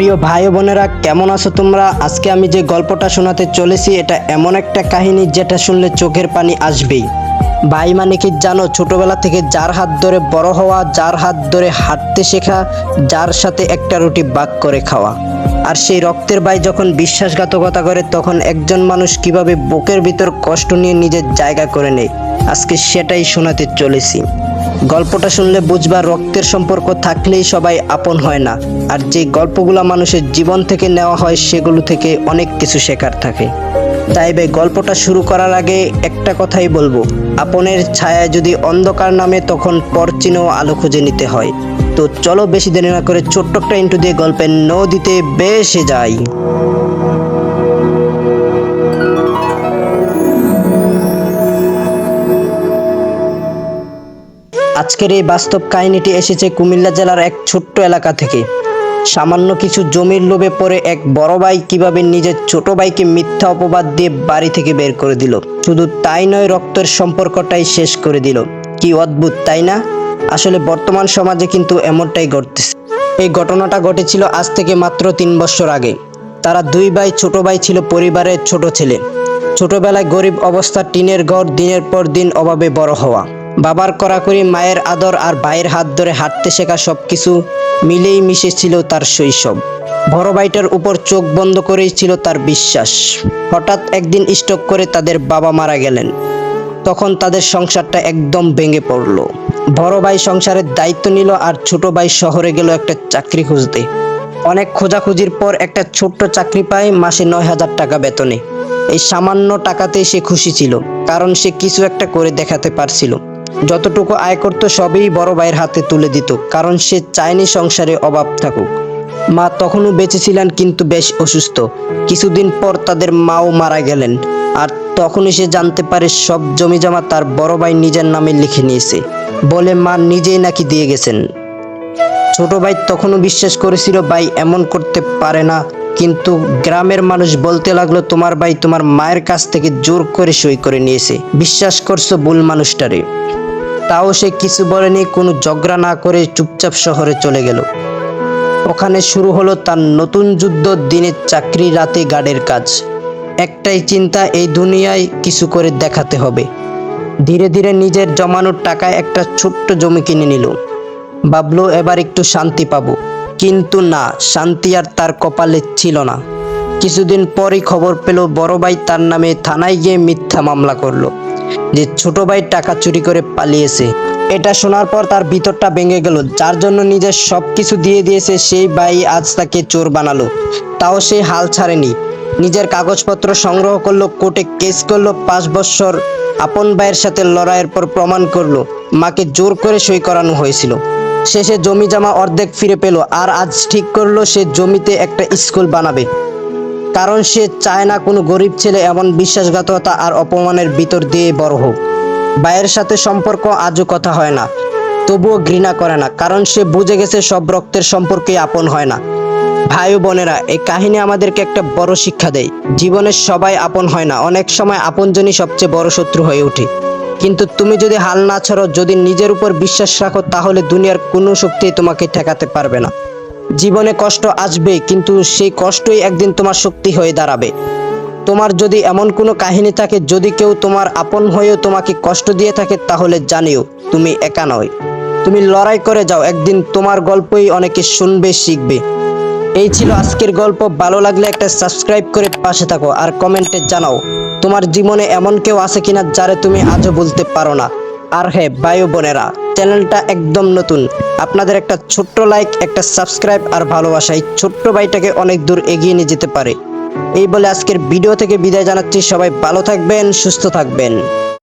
প্রিয় ভাই বোনেরা, কেমন আছো তোমরা? আজকে আমি যে গল্পটা শোনাতে চলেছি, এটা এমন একটা কাহিনী যেটা শুনলে চোখের পানি আসবেই। ভাই মানে কি জানো, ছোটবেলা থেকে যার হাত ধরে বড় হওয়া, যার হাত ধরে হাঁটতে শেখা, যার সাথে একটা রুটি বাক করে খাওয়া। আর সেই রক্তের ভাই যখন বিশ্বাসঘাতকতা করে, তখন একজন মানুষ কীভাবে বুকের ভিতর কষ্ট নিয়ে নিজের জায়গা করে নেয়, আজকে সেটাই শোনাতে চলেছি। গল্পটা শুনলে বুঝবা রক্তের সম্পর্ক থাকলেই সবাই আপন হয় না। আর যে গল্পগুলো মানুষের জীবন থেকে নেওয়া হয়, সেগুলো থেকে অনেক কিছু শেখার থাকে। তাই ভাই গল্পটা শুরু করার আগে একটা কথাই বলব। আপনের ছায়ায় যদি অন্ধকার নামে, তখন পরচিনেও আলো খুঁজে নিতে হয়। তো চলো বেশি দেরি না করে ছোট্ট একটা ইন্টু দিয়ে গল্পের নদীতে বেশে যাই। আজকের এই বাস্তব কাহিনীটি এসেছে কুমিল্লা জেলার এক ছোট্ট এলাকা থেকে। সামান্য কিছু জমির লোভে পড়ে এক বড় ভাই কীভাবে নিজের ছোট ভাইকে মিথ্যা অপবাদ দিয়ে বাড়ি থেকে বের করে দিল। শুধু তাই নয়, রক্তের সম্পর্কটাই শেষ করে দিল। কি অদ্ভুত, তাই না? আসলে বর্তমান সমাজে কিন্তু এমনটাই ঘটতেছে। এই ঘটনাটা ঘটেছিল আজ থেকে মাত্র তিন বছর আগে। তারা দুই ভাই, ছোট ভাই ছিল পরিবারের ছোট ছেলে। ছোটবেলায় গরিব অবস্থা, টিনের ঘর, দিনের পর দিন অভাবে বড় হওয়া। বাবার কড়াকড়ি মায়ের আদর আর ভাইয়ের হাত ধরে হাঁটতে শেখা সবকিছু মিলেই মিশেছিল তার শৈশব। বড় ভাইটার উপর চোখ বন্ধ করেই ছিল তার বিশ্বাস। হঠাৎ একদিন স্টক করে তাদের বাবা মারা গেলেন। তখন তাদের সংসারটা একদম ভেঙে পড়ল। বড় ভাই সংসারের দায়িত্ব নিল আর ছোট ভাই শহরে গেল একটা চাকরি খুঁজতে। অনেক খোঁজাখুঁজির পর একটা ছোট্ট চাকরি পায় মাসে নয় হাজার টাকা বেতনে। এই সামান্য টাকাতেই সে খুশি ছিল, কারণ সে কিছু একটা করে দেখাতে পারছিল। যতটুকু আয় করতো সবই বড় ভাইয়ের হাতে তুলে দিত, কারণ সে চায়নি সংসারে অভাব থাকুক। মা তখনও বেঁচে ছিলেন, কিন্তু বেশ অসুস্থ। কিছুদিন পর তাদের মাও মারা গেলেন, আর তখনই সে জানতে পারে সব জমি জমা তার বড় ভাই নিজের নামে লিখে নিয়েছে। বলে মা নিজেই নাকি দিয়ে গেছেন। ছোট ভাই তখনও বিশ্বাস করেছিল, ভাই, এমন করতে পারে না। কিন্তু গ্রামের মানুষ বলতে লাগল, তোমার ভাই তোমার মায়ের কাছ থেকে জোর করে সই করে নিয়েছে। বিশ্বাস করছ ভুল মানুষটারে? তাও সে কিছু বলেনি, কোনো ঝগড়া না করে চুপচাপ শহরে চলে গেল। ওখানে শুরু হলো তার নতুন যুদ্ধ, দিনের চাকরি, রাতে গার্ডের কাজ। একটাই চিন্তা, এই দুনিয়ায় কিছু করে দেখাতে হবে। ধীরে ধীরে নিজের জমানোর টাকায় একটা ছোট্ট জমি কিনে নিল। ভাবলো, এবার একটু শান্তি পাবো। কিন্তু না, শান্তি আর তার কপালে ছিল না। কিছুদিন পরই খবর পেল, বড় ভাই তার নামে থানায় গিয়ে মিথ্যা মামলা করল। যে ছোট ভাই টাকা চুরি করে পালিয়েছে। এটা শোনার পর তার ভিতরটা ভেঙে গেল, যার জন্য নিজের সব কিছু দিয়ে দিয়েছে সেই ভাই আজ তাকে চোর বানালো। তাও সে হাল ছাড়েনি। নিজের কাগজপত্র সংগ্রহ করল, কোর্টে কেস করল, পাঁচ বছর আপন ভাইয়ের সাথে লড়াইয়ের পর প্রমাণ করল, মাকে জোর করে সই করানো হয়েছিল। শেষে জমি জমা অর্ধেক ফিরে পেল, আর আজ ঠিক করল সে জমিতে একটা স্কুল বানাবে। কারণ সে চায় না কোনো গরিব ছেলে এমন বিশ্বাসঘাতকতা আর অপমানের ভিতর দিয়ে বড় হোক। ভাইয়ের সাথে সম্পর্ক আজও কথা হয় না, তবুও ঘৃণা করে না, কারণ সে বুঝে গেছে সব রক্তের সম্পর্কে আপন হয় না। ভাই ও বোনেরা, এই কাহিনী আমাদেরকে একটা বড় শিক্ষা দেয়। জীবনের সবাই আপন হয় না, অনেক সময় আপনজনই সবচেয়ে বড় শত্রু হয়ে ওঠে। কিন্তু তুমি যদি হাল না ছাড়ো, যদি নিজের উপর বিশ্বাস রাখো, তাহলে দুনিয়ার কোনো শক্তি তোমাকে ঠেকাতে পারবে না। জীবনে কষ্ট আসবে, কিন্তু সেই কষ্টই একদিন তোমার শক্তি হয়ে দাঁড়াবে। তোমার যদি এমন কোনো কাহিনী থাকে, যদি কেউ তোমার আপন হয়েও তোমাকে কষ্ট দিয়ে থাকে, তাহলে জানিও, তুমি একা নয়। তুমি লড়াই করে যাও, একদিন তোমার গল্পই অনেকে শুনবে, শিখবে। এই ছিল আজকের গল্প। ভালো লাগলে একটা সাবস্ক্রাইব করে পাশে থাকো, আর কমেন্টে জানাও, তোমার জীবনে এমন কেউ আছে কিনা, যারে তুমি আজও বলতে পারো না। আর হ্যাঁ বায়ু বোনেরা, চ্যানেলটা একদম নতুন। আপনাদের একটা ছোট্ট লাইক একটা সাবস্ক্রাইব আর ভালোবাসায় ছোট্ট ভাইটাকে অনেক দূর এগিয়ে নিয়ে যেতে পারে। এই বলে আজকের ভিডিও থেকে বিদায় জানাচ্ছি। সবাই ভালো থাকবেন, সুস্থ থাকবেন।